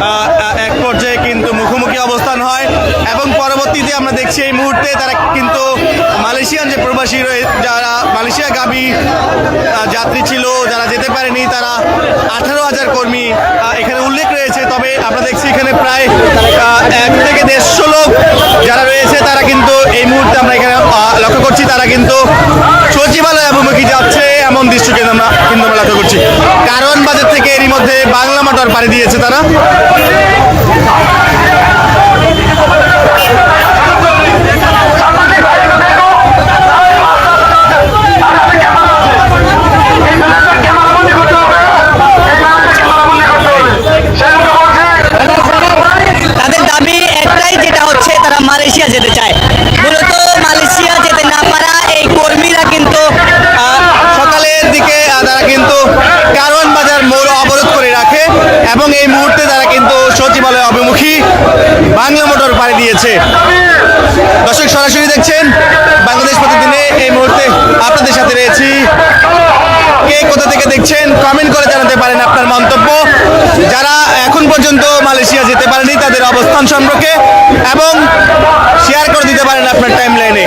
Uh, এবং পরবর্তীতে আমরা দেখছি এই মুহূর্তে, তারা কিন্তু মালয়েশিয়ান যে প্রবাসী রয়ে যারা মালয়েশিয়া গাবি যাত্রী ছিল, যারা যেতে পারেনি, তারা আঠারো হাজার কর্মী এখানে উল্লেখ রয়েছে। তবে আমরা দেখছি এখানে প্রায় এক থেকে দেড়শো লোক যারা রয়েছে, তারা কিন্তু এই মুহূর্তে আমরা এখানে লক্ষ্য করছি, তারা কিন্তু সচিবালয় অভিমুখী যাচ্ছে, এমন দৃশ্য কিন্তু আমরা কিন্তু আমরা লক্ষ্য করছি। কারণ বাজার থেকে এরই মধ্যে বাংলা মোটর পাড়ি দিয়েছে তারা তাদের দাবি একটাই যেটা হচ্ছে তারা মালয়েশিয়া যেতে চায় মূলত মালয়েশিয়া যেতে না পারা এই কর্মীরা কিন্তু আহ, সকালের দিকে আহ, তারা কিন্তু কারণ বাজার মোড় অবরোধ করে রাখে এবং এই মুহূর্তে তারা কিন্তু সচিবালয় অভিমুখী বাংলা মোটর পাড়ি দিয়েছে দর্শক, সরাসরি দেখছেন বাংলাদেশ প্রতিদিনে এই মুহূর্তে আপনাদের সাথে রয়েছি। কে কোথা থেকে দেখছেন কমেন্ট করে জানাতে পারেন আপনার মন্তব্য। যারা এখন পর্যন্ত মালয়েশিয়া যেতে পারেনি, তাদের অবস্থান সম্পর্কে এবং শেয়ার করে দিতে পারেন আপনার টাইম লাইনে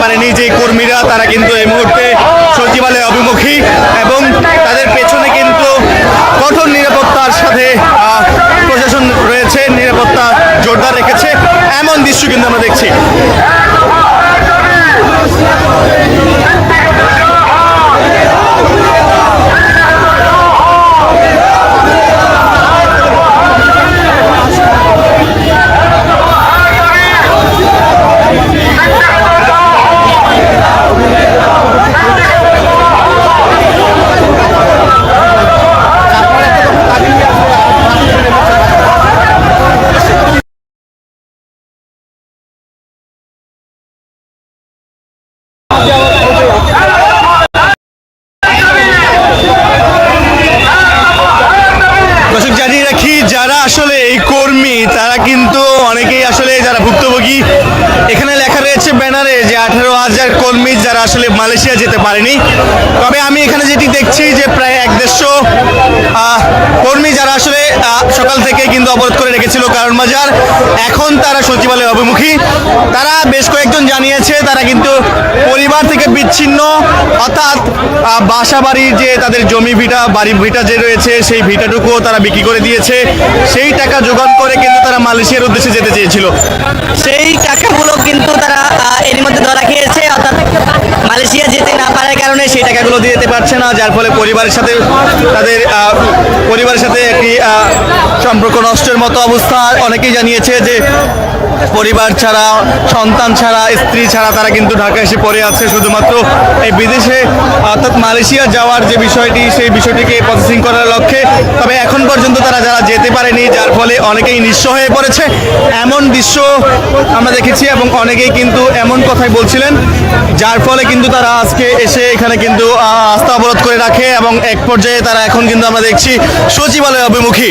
পারেনি যে কর্মীরা, তারা কিন্তু এই মুহূর্তে সচিবালয় অভিমুখী এবং তাদের পেছনে কিন্তু কঠোর নিরাপত্তার সাথে প্রশাসন রয়েছে, নিরাপত্তা জোরদার রেখেছে, এমন দৃশ্য কিন্তু আমরা দেখছি দর্শক জানিয়ে রাখি যারা আসলে এই কর্মী তারা কিন্তু অনেকেই আসলে যারা ভুক্তভোগী এখানে লেখা রয়েছে ব্যানারে যে আঠারো হাজার কর্মী যারা আসলে মালয়েশিয়া যেতে পারেনি। তবে আমি এখানে যেটি দেখছি যে প্রায় এক দেড়শো কর্মী যারা আসলে সকাল থেকে কিন্তু অবরোধ করে রেখেছিল কারণ বাজার। এখন তারা সচিবালয় অভিমুখী। তারা বেশ কয়েকজন জানিয়েছে, তারা কিন্তু পরিবার থেকে বিচ্ছিন্ন। অর্থাৎ বাসা বাড়ির যে তাদের জমি ভিটা, বাড়ি ভিটা যে রয়েছে, সেই ভিটাটুকুও তারা বিক্রি করে দিয়েছে। সেই টাকা যোগান করে কিন্তু তারা মালয়েশিয়ার উদ্দেশ্যে যেতে চেয়েছিল। সেই টাকাগুলো কিন্তু তারা এর মধ্যে ধরা খেয়েছে, অর্থাৎ মালয়েশিয়া যেতে না পারার কারণে সেই টাকাগুলো দিয়ে যেতে পারছে না, যার ফলে পরিবারের সাথে, তাদের পরিবারের সাথে সম্পর্ক নষ্টের মতো অবস্থা। অনেকেই জানিয়েছে যে পরিবার ছাড়া, সন্তান ছাড়া, স্ত্রী ছাড়া তারা কিন্তু ঢাকা এসে পড়ে আছে। শুধুমাত্র এই বিদেশে, অর্থাৎ মালয়েশিয়া যাওয়ার যে বিষয়টি, সেই বিষয়টিকে প্রসেসিং করার লক্ষ্যে। তবে এখন পর্যন্ত তারা, যারা যেতে পারেনি, যার ফলে অনেকেই নিঃস্ব হয়ে পড়েছে। এমন দৃশ্য আমরা দেখেছি এবং অনেকেই কিন্তু এমন কথাই বলছিলেন, যার ফলে কিন্তু তারা আজকে এসে এখানে কিন্তু আস্থা অবরোধ করে রাখে এবং এক পর্যায়ে তারা এখন কিন্তু আমরা দেখছি সচিবালয় অভিমুখী।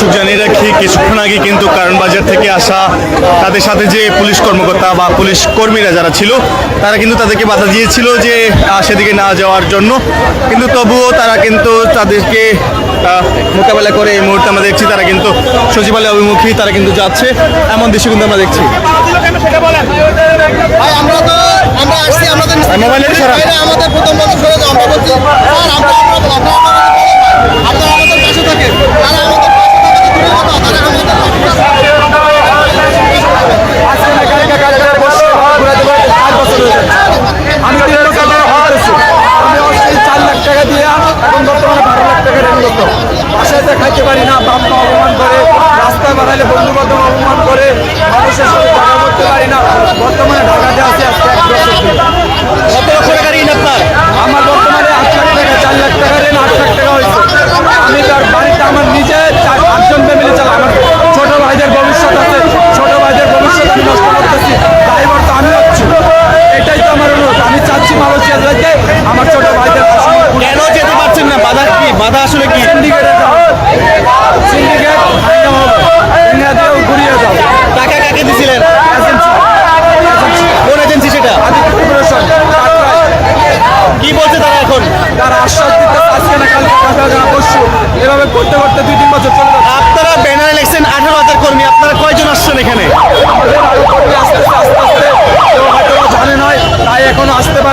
দর্শক জানিয়ে রাখি কিছুক্ষণ আগে কিন্তু কারণ বাজার থেকে আসা তাদের সাথে যে পুলিশ কর্মকর্তা বা পুলিশ কর্মীরা যারা ছিল তারা কিন্তু তাদেরকে বাধা দিয়েছিল যে সেদিকে না যাওয়ার জন্য কিন্তু তবুও তারা কিন্তু তাদেরকে মোকাবেলা করে এই মুহূর্তে আমরা দেখছি তারা কিন্তু সচিবালয় অভিমুখী তারা কিন্তু যাচ্ছে এমন দৃশ্য কিন্তু আমরা দেখছি আমরা আমরা আমরা আমরা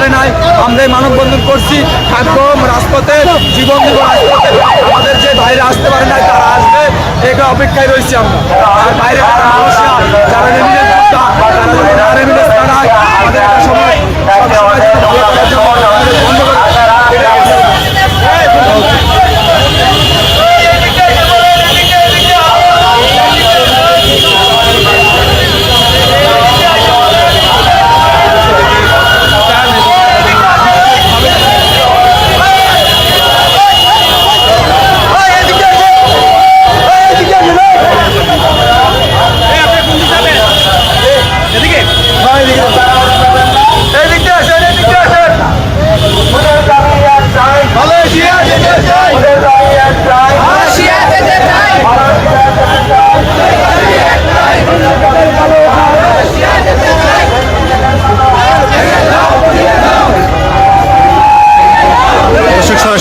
পারে নাই। আমরা এই মানববন্ধন করছি। একদম রাজপথে জীবন দিব রাজপথে। আমাদের যে বাইরে আসতে পারে নাই, তারা আসবে। এটা অপেক্ষায় রয়েছি আমরা। বাইরে যারা মানুষরা তারা সময় বন্ধ করে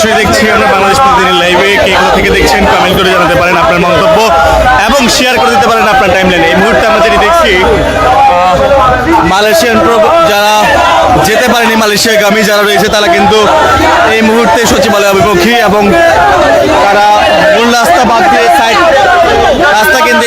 অবশ্যই দেখছি আমরা বাংলাদেশ প্রতিদিনের লাইভে কে কোথা থেকে দেখছেন কমেন্ট করে জানাতে পারেন আপনার মন্তব্য এবং শেয়ার করে দিতে পারেন আপনার টাইম লাইনে এই মুহূর্তে আমরা যেটি দেখছি মালয়েশিয়ান যারা যেতে পারেনি মালয়েশিয়াগামী যারা রয়েছে, তারা কিন্তু এই মুহূর্তে সচিবালয় অভিমুখী এবং তারা মূল রাস্তা বাদ দিয়ে সাইড রাস্তা কিন্তু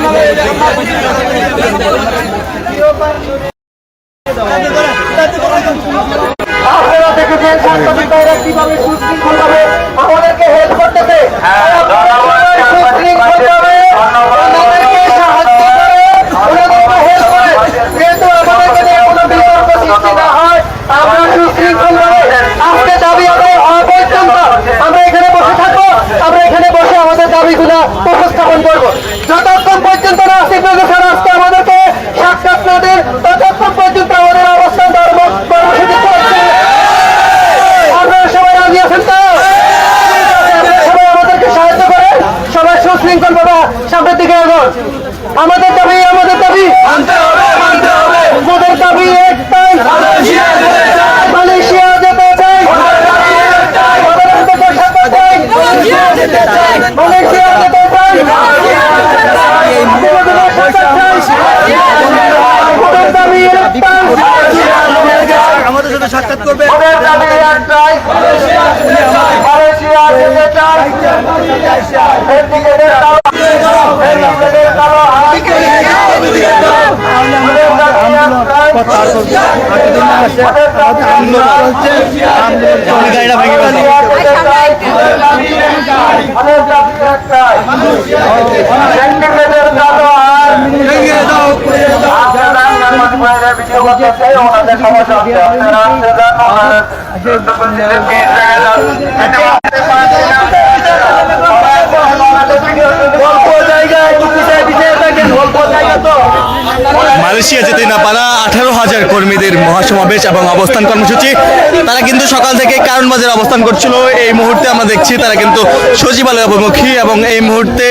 শৃঙ্খলভাবে আজকে দাবি আদায় আমরা এখানে বসে থাকব আমরা এখানে বসে আমাদের দাবিগুলো উপস্থাপন করব। যতক্ষণ পর্যন্ত আপনারা সবাই আছেন তো? সবাই আমাদেরকে সাহায্য করেন সবাই সুশৃঙ্খলভাবে সামনের দিকে এগোন। আমাদের দাবি আমাদের দাবি। আমাদের দাবি একটাই। আমাদের সাথে সাক্ষাৎ করবে আন্দোলন চলছে আন্দোলন গাড়িটা ভেঙে গেল অল্প জায়গায় অল্প জায়গা তো মালয়েশিয়া যেতে না পারা আঠারো হাজার কর্মীদের মহাসমাবেশ এবং অবস্থান কর্মসূচি। তারা কিন্তু সকাল থেকে কারণ বাজারে অবস্থান করছিল। এই মুহূর্তে আমরা দেখছি তারা কিন্তু সচিবালয় অভিমুখী এবং এই মুহূর্তে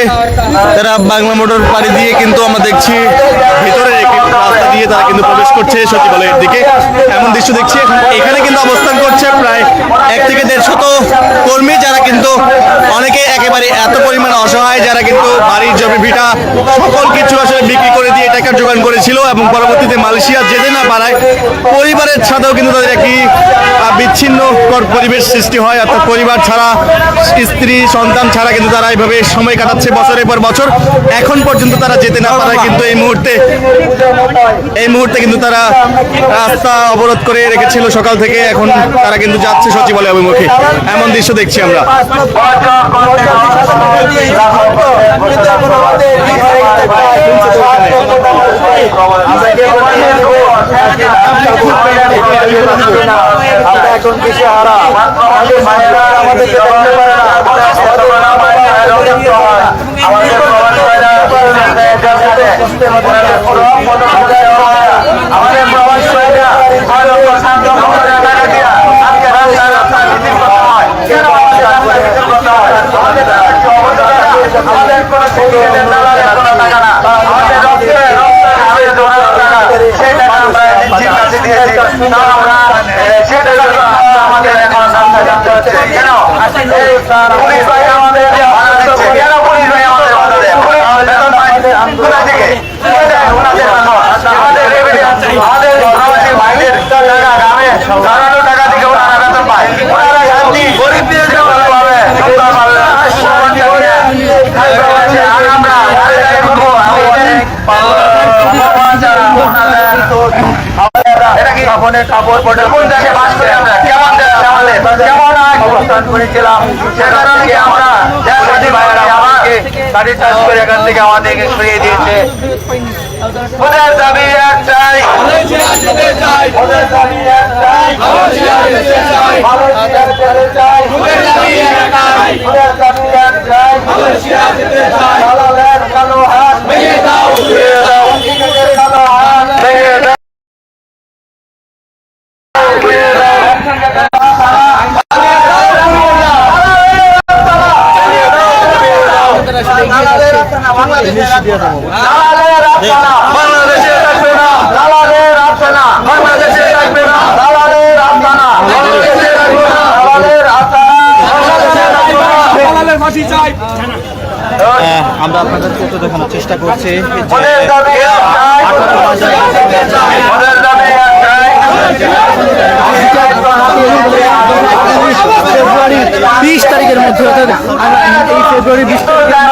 তারা বাংলা মোটর পাড়ি দিয়ে কিন্তু আমরা দেখছি ভিতরে দিয়ে তারা কিন্তু প্রবেশ করছে সচিবালয়ের দিকে। এমন দৃশ্য দেখছি এখন কিন্তু অবস্থান করছে প্রায় এক থেকে দেড়শত কর্মী যারা কিন্তু অনেকে একেবারে এত পরিমাণ অসহায় যারা কিন্তু বাড়ির জমি ভিটা সকল কিছু আসলে বিক্রি করে দিয়ে টাকার জোগান করেছিল এবং পরবর্তীতে মালয়েশিয়া যেতে না পারায় পরিবারের সাথেও কিন্তু তাদের একটি আহ, বিচ্ছিন্নকর পরিবেশ সৃষ্টি হয়। অর্থাৎ পরিবার ছাড়া স্ত্রী সন্তান ছাড়া কিন্তু তারা এইভাবে সময় কাটাচ্ছে বছরের পর বছর। এখন পর্যন্ত তারা যেতে না পারায় কিন্তু এই মুহূর্তে এই মুহূর্তে কিন্তু তারা রাস্তা অবরোধ করে রেখেছিল সকাল থেকে, এখন তারা কিন্তু যাচ্ছে সচিবালয় অভিমুখে। এমন দৃশ্য দেখছি আমরা। আমরা এখন কিসে হারা। আমাদের মায়েরা দেখতে পারে না। আমাদের প্রবাসী ভাইরা ভারত শান্ত ক্ষমতা টাকা দিয়া আজকে রাস্তায় রাস্তায় মিছিল করতে হয় কেন আমাদের রাস্তায় মিছিল করতে হয় আমাদের রাজ্য অবদান আমাদের কোনো সিন্ডিকেটের দালালের কোনো টাকা না আমাদের রক্তে রক্তে আমাদের দোকানের টাকা সেই টাকা আমরা নিশ্চিত কাছে দিয়েছি তাও আমরা সেই টাকা আমাদের এখন রাস্তায় জানতে হচ্ছে কেন এই পুলিশ ভাই আমাদের ভাড়া দিচ্ছে কেন পুলিশ ভাই আমাদের ভাড়া দেয় বেতন পাই কোথা থেকে ওনাদের আমাদের রেভিনিউ আমাদের প্রবাসী ভাইদের টাকা টাকা থেকে ওনারা বেতন পায়। ওনারা শান্তি পাবে কাপড় কোন দেশে বাস করি আমরা? কেমন দেশ? আমাদের? কেমন অবস্থান করেছিলাম। সে কারণে আমরা দেশবাসী ভাইয়েরা আমাকে গাড়ি চাষ করে এখান থেকে আমাদেরকে সরিয়ে দিয়েছে। ওদের দাবি একটাই। ওদের দাবি একটাই। চাই ওদের দাবি একটাই ওদের দাবি একটাই। দালালের কালো হাত। ভেঙে দাও ভেঙে দাও কালো হাত ভেঙে দাও ভেঙে দাও আমরা আপনাদের তথ্য দেখানোর চেষ্টা করছি। ফেব্রুয়ারি বিশ তারিখের মধ্যে এই ফেব্রুয়ারি বিশ তারিখের